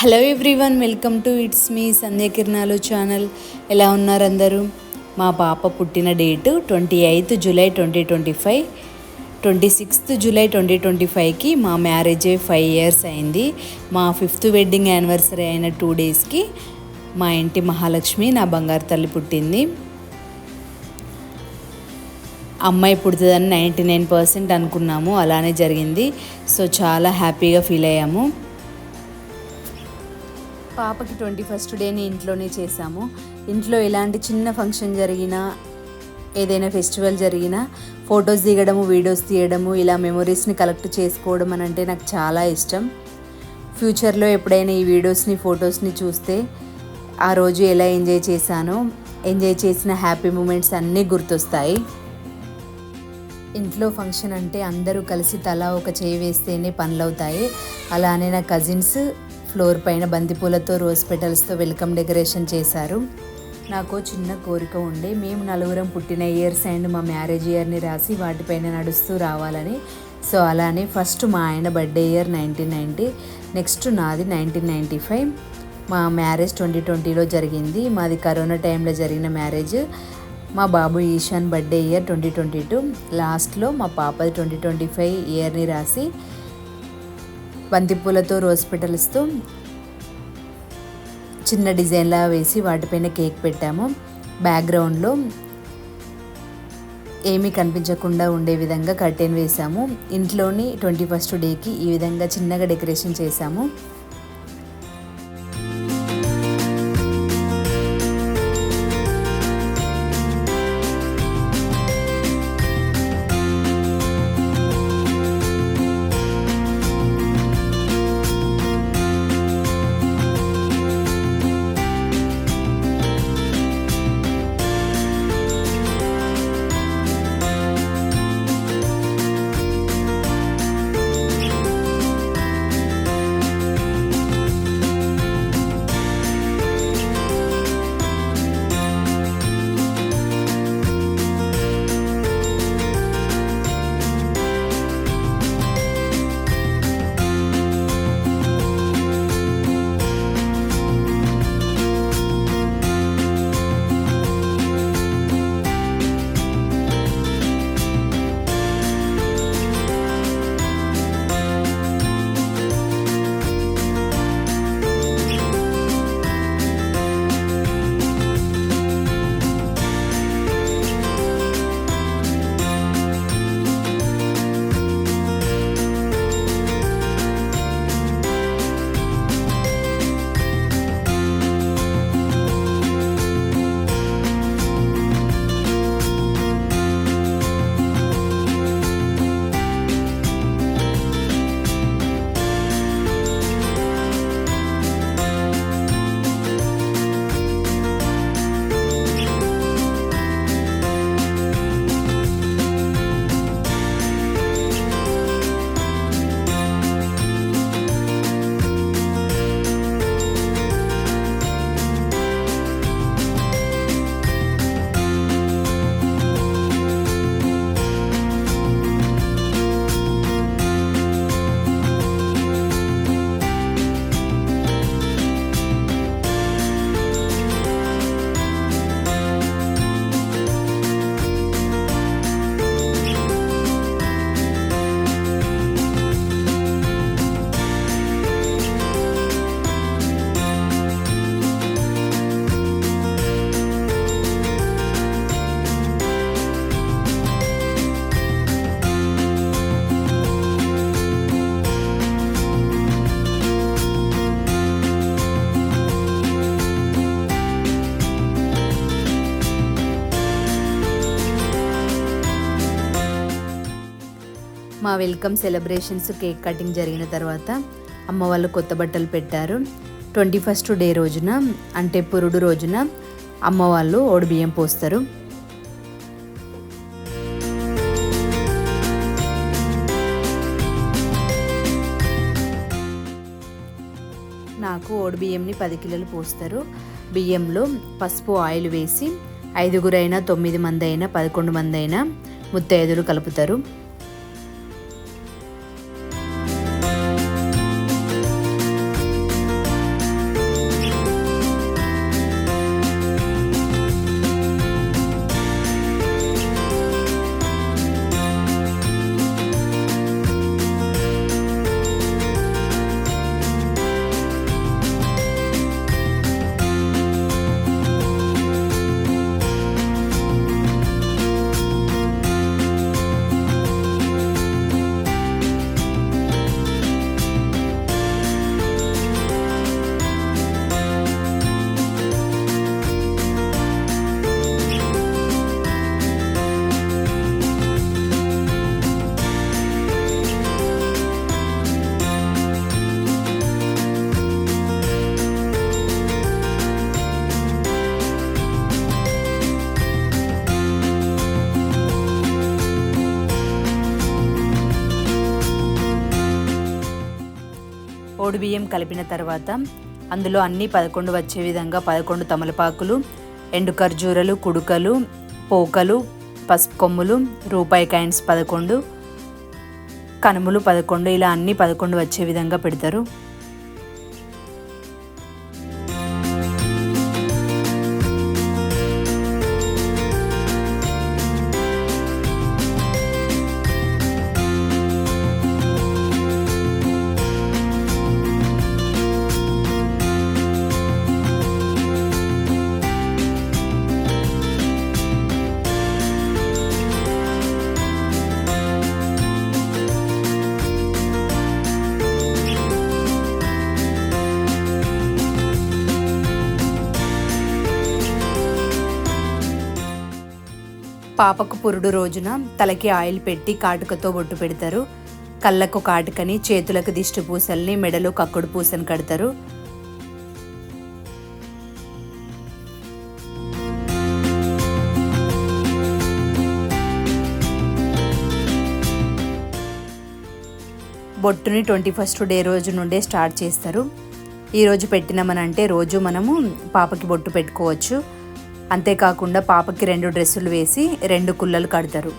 Hello everyone welcome to it's me Sandhyakiranalu channel. ఎలా ఉన్నారు అందరూ? మా పాప పుట్టిన date twenty eighth July twenty twenty five. Twenty sixth July twenty twenty ఫైవ్కి మా మ్యారేజ్ ఫైవ్ ఇయర్స్ అయింది. మా ఫిఫ్త్ వెడ్డింగ్ యానివర్సరీ అయిన టూ డేస్కి మా ఇంటి మహాలక్ష్మి నా బంగారు తల్లి పుట్టింది. అమ్మాయి పుడుతుందని నైంటీ నైన్ పర్సెంట్ అనుకున్నాము అలానే జరిగింది. సో చాలా హ్యాపీగా ఫీల్ అయ్యాము. పాపకి ట్వంటీ ఫస్ట్ డేని ఇంట్లోనే చేసాము ఇంట్లో ఎలాంటి చిన్న ఫంక్షన్ జరిగినా ఏదైనా ఫెస్టివల్ జరిగినా ఫొటోస్ దిగడము వీడియోస్ తీయడము ఇలా మెమొరీస్ని కలెక్ట్ చేసుకోవడం అని అంటే నాకు చాలా ఇష్టం. ఫ్యూచర్లో ఎప్పుడైనా ఈ వీడియోస్ని ఫొటోస్ని చూస్తే ఆ రోజు ఎలా ఎంజాయ్ చేశానో ఎంజాయ్ చేసిన హ్యాపీ మూమెంట్స్ అన్నీ గుర్తొస్తాయి. ఇంట్లో ఫంక్షన్ అంటే అందరూ కలిసి తలా ఒక చేయి వేస్తేనే పనులవుతాయి. అలానే నా కజిన్స్ ఫ్లోర్ పైన బంతిపూలతో రోజ్ పెటల్స్తో వెల్కమ్ డెకరేషన్ చేశారు. నాకు చిన్న కోరిక ఉండే మేము నలుగురం పుట్టిన ఇయర్స్ అండ్ మా మ్యారేజ్ ఇయర్ని రాసి వాటిపైన నడుస్తూ రావాలని. సో అలానే ఫస్ట్ మా ఆయన birthday year nineteen ninety next నాది నైన్టీన్ నైంటీ ఫైవ్. మా మ్యారేజ్ ట్వంటీ ట్వంటీలో జరిగింది. మాది కరోనా టైంలో జరిగిన మ్యారేజ్. మా బాబు Eshan birthday year twenty twenty two. లాస్ట్లో మా పాపది ట్వంటీ ట్వంటీ ఫైవ్ ఇయర్ని రాసి బంతిపూలతో రోజ్ పెటల్స్తో చిన్న డిజైన్లా వేసి వాటిపైన కేక్ పెట్టాము. బ్యాక్గ్రౌండ్లో ఏమీ కనిపించకుండా ఉండే విధంగా కర్టెన్ వేసాము. ఇంట్లోని ట్వంటీ ఫస్ట్ డేకి ఈ విధంగా చిన్నగా డెకరేషన్ చేశాము మా వెల్కమ్ సెలబ్రేషన్స్ కేక్ కటింగ్ జరిగిన తర్వాత అమ్మ వాళ్ళు కొత్త బట్టలు పెట్టారు. ట్వంటీ ఫస్ట్ డే రోజున అంటే పురుడు రోజున అమ్మ వాళ్ళు బియ్యం పోస్తారు. నాకు ఓడి బియ్యంని పది కిలోలు పోస్తారు. బియ్యంలో పసుపు ఆయిల్ వేసి ఐదుగురైనా తొమ్మిది మంది అయినా పదకొండు మంది అయినా ముత్తైదులు కలుపుతారు. బియ్యం కలిపిన తర్వాత అందులో అన్ని పదకొండు వచ్చే విధంగా పదకొండు తమలపాకులు ఎండు ఖర్జూరలు కుడుకలు పోకలు పసుపు కొమ్ములు రూపాయి కాయిన్స్ పదకొండు కనుములు పదకొండు ఇలా అన్ని పదకొండు వచ్చే విధంగా పెడతారు. పాపకు పురుడు రోజున తలకి ఆయిల్ పెట్టి కాటుకతో బొట్టు పెడతారు. కళ్ళకు కాటుకని చేతులకు దిష్టి పూసల్ని మెడలో కక్కుడు పూసని కడతారు. బొట్టుని ట్వంటీ ఫస్ట్ డే రోజు నుండే స్టార్ట్ చేస్తారు. ఈరోజు పెట్టినామనంటే రోజు మనము పాపకి బొట్టు పెట్టుకోవచ్చు. అంతేకాకుండా పాపకి రెండు డ్రెస్సులు వేసి రెండు కుల్లలు కడతారు.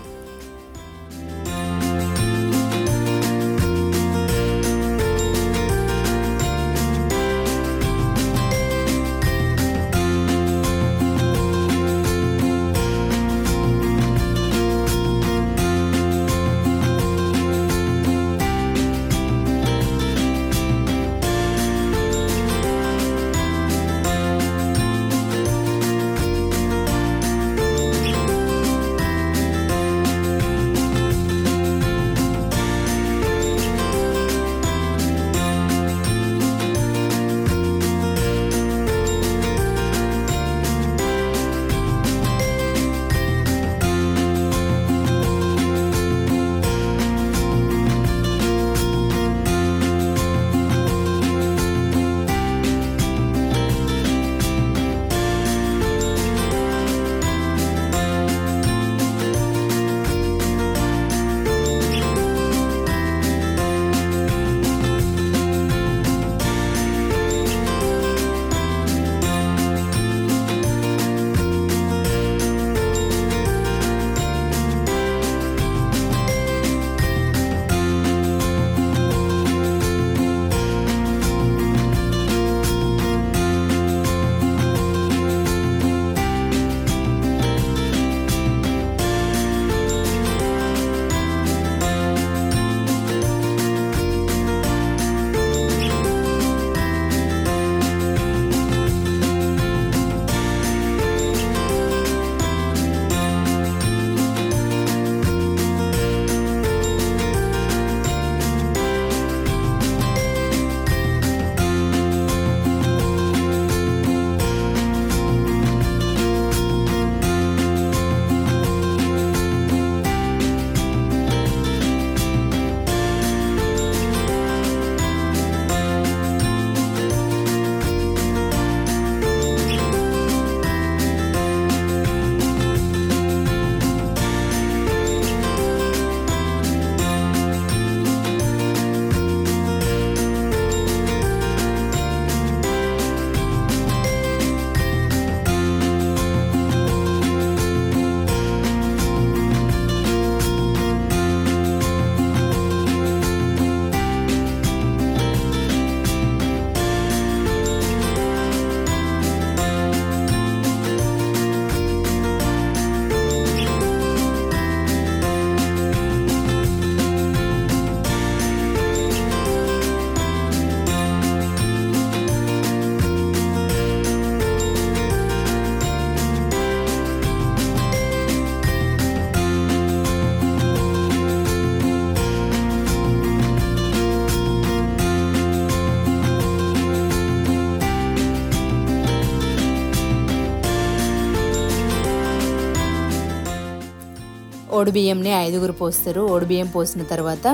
ఓడిబియ్యంని ఐదుగురు పోస్తారు. ఓడిబియ్యం పోసిన తర్వాత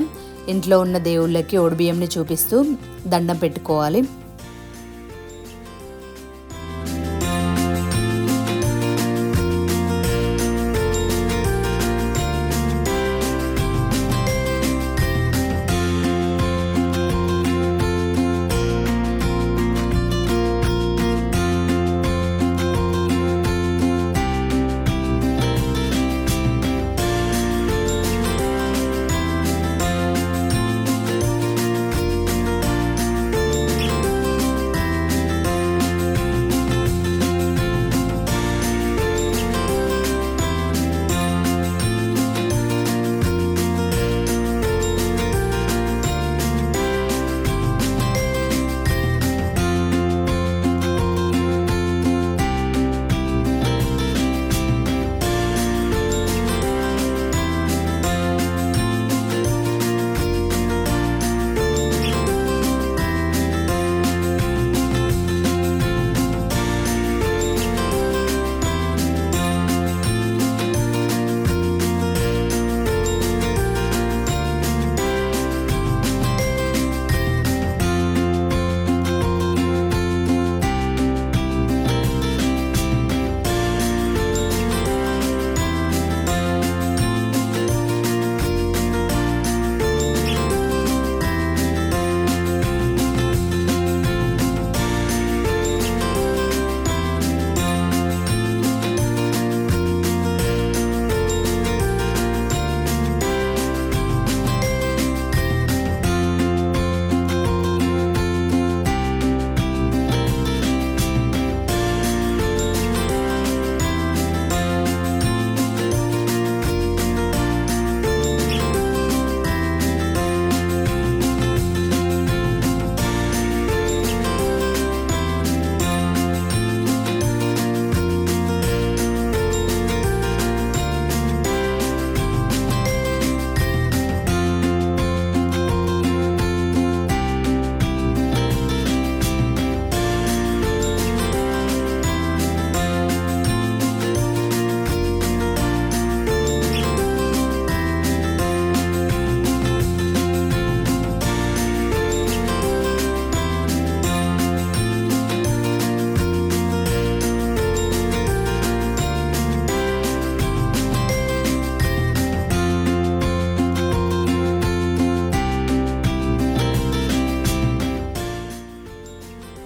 ఇంట్లో ఉన్న దేవుళ్ళకి ఓడిబియ్యంని చూపిస్తూ దండం పెట్టుకోవాలి.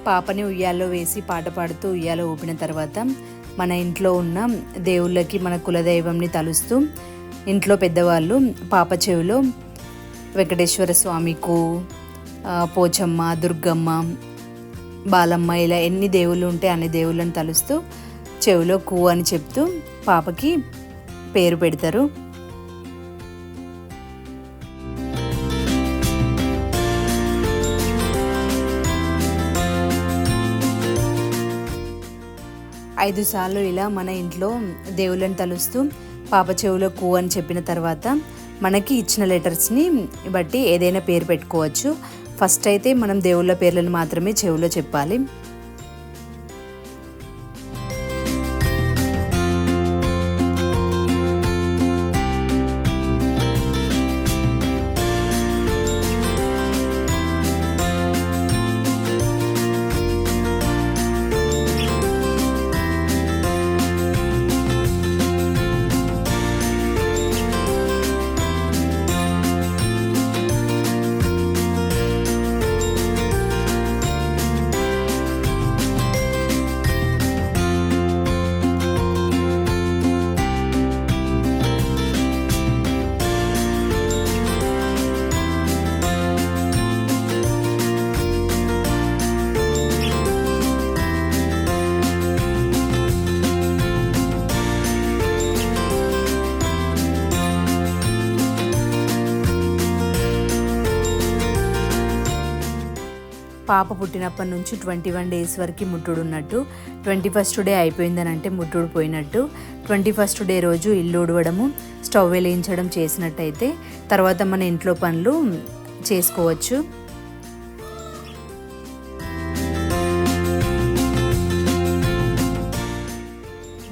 పాపని ఉయ్యాలో వేసి పాట పాడుతూ ఉయ్యాలో ఊపిన తర్వాత మన ఇంట్లో ఉన్న దేవుళ్ళకి మన కులదైవంని తలుస్తూ ఇంట్లో పెద్దవాళ్ళు పాప చెవిలో వెంకటేశ్వర స్వామికు పోచమ్మ దుర్గమ్మ బాలమ్మ ఇలా ఎన్ని దేవుళ్ళు ఉంటే అన్ని దేవుళ్ళని తలుస్తూ చెవిలో కూ అని చెప్తూ పాపకి పేరు పెడతారు. ఐదు సార్లు ఇలా మన ఇంట్లో దేవుళ్ళని తలుస్తూ పాప చెవిలో కూ అని చెప్పిన తర్వాత మనకి ఇచ్చిన లెటర్స్ని బట్టి ఏదైనా పేరు పెట్టుకోవచ్చు. ఫస్ట్ అయితే మనం దేవుళ్ళ పేర్లను మాత్రమే చెవిలో చెప్పాలి. పాప పుట్టినప్పటి నుంచి ట్వంటీ వన్ డేస్ వరకు ముట్టుడు ఉన్నట్టు ట్వంటీ ఫస్ట్ డే అయిపోయిందని అంటే ముట్టుడు పోయినట్టు ట్వంటీ ఫస్ట్ డే రోజు ఇల్లు ఉడవడము స్టవ్ వెలిగించడం చేసినట్టయితే తర్వాత మన ఇంట్లో పనులు చేసుకోవచ్చు.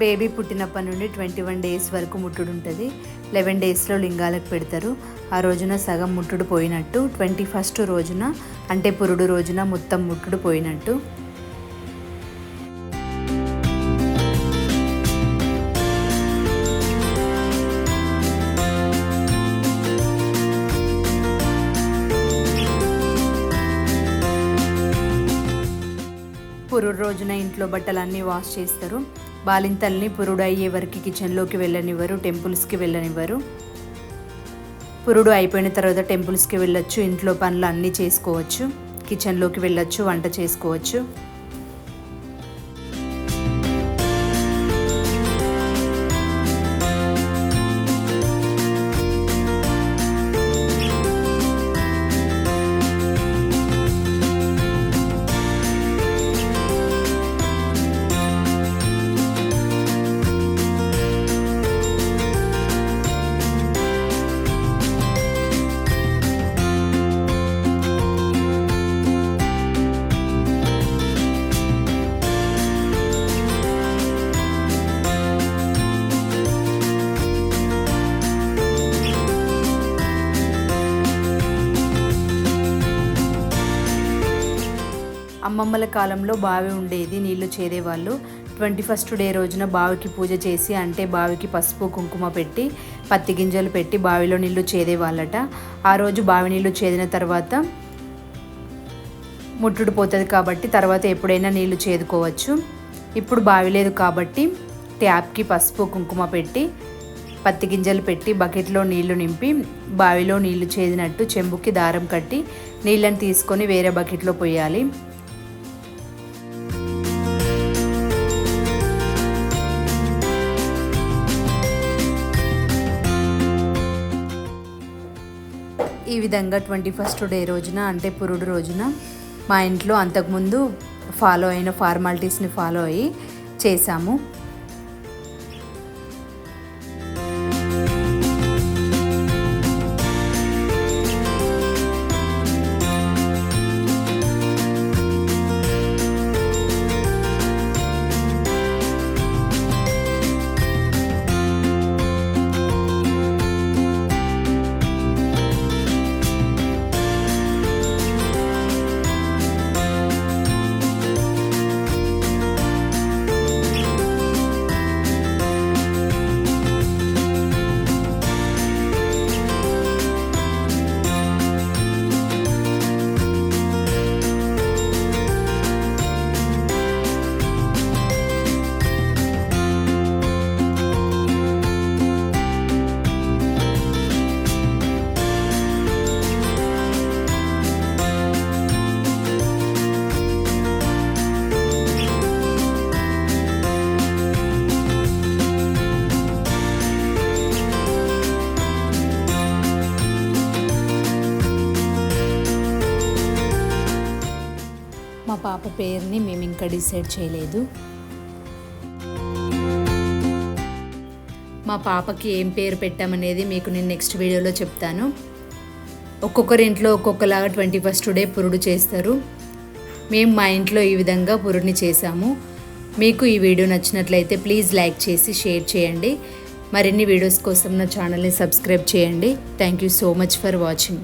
బేబీ పుట్టినప్పటి నుండి ట్వంటీ వన్ డేస్ వరకు ముట్టుడు ఉంటుంది. లెవెన్ డేస్లో లింగాలకు పెడతారు. ఆ రోజున సగం ముట్టుడు పోయినట్టు ట్వంటీ ఫస్ట్ రోజున అంటే పురుడు రోజున మొత్తం ముట్టుడు పోయినట్టు. పురుడు రోజున ఇంట్లో బట్టలన్నీ వాష్ చేస్తారు. బాలింతల్ని పురుడు అయ్యే వరకు కిచెన్లోకి వెళ్ళనివ్వరు టెంపుల్స్కి వెళ్ళనివ్వరు. పురుడు అయిపోయిన తర్వాత టెంపుల్స్కి వెళ్ళొచ్చు ఇంట్లో పనులు అన్నీ చేసుకోవచ్చు కిచెన్లోకి వెళ్ళొచ్చు వంట చేసుకోవచ్చు. అమ్మమ్మల కాలంలో బావి ఉండేది నీళ్ళు చేదేవాళ్ళు ట్వంటీ ఫస్ట్ డే రోజున బావికి పూజ చేసి అంటే బావికి పసుపు కుంకుమ పెట్టి పత్తి గింజలు పెట్టి బావిలో నీళ్ళు చేదేవాళ్ళట ఆ రోజు బావి నీళ్ళు చేదిన తర్వాత ముట్టుడు పోతుంది కాబట్టి తర్వాత ఎప్పుడైనా నీళ్ళు చేదుకోవచ్చు. ఇప్పుడు బావి లేదు కాబట్టి ట్యాప్కి పసుపు కుంకుమ పెట్టి పత్తి గింజలు పెట్టి బకెట్లో నీళ్ళు నింపి బావిలో నీళ్ళు చేదినట్టు చెంబుకి దారం కట్టి నీళ్ళని తీసుకొని వేరే బకెట్లో పోయాలి. ఈ విధంగా ట్వంటీ ఫస్ట్ డే రోజున అంటే పురుడు రోజున మా ఇంట్లో అంతకుముందు ఫాలో అయిన ఫార్మాలిటీస్ని ఫాలో అయ్యి చేశాము. పాప పేరుని మేము ఇంకా డిసైడ్ చేయలేదు. మా పాపకి ఏం పేరు పెట్టామనేది మీకు నేను నెక్స్ట్ వీడియోలో చెప్తాను. ఒక్కొక్కరి ఇంట్లో ఒక్కొక్కలాగా ట్వంటీ ఫస్ట్ డే పురుడు చేస్తారు. మేము మా ఇంట్లో ఈ విధంగా పురుడిని చేశాము. మీకు ఈ వీడియో నచ్చినట్లయితే ప్లీజ్ లైక్ చేసి షేర్ చేయండి. మరిన్ని వీడియోస్ కోసం నా ఛానల్ని సబ్స్క్రైబ్ చేయండి. Thank you so much for watching.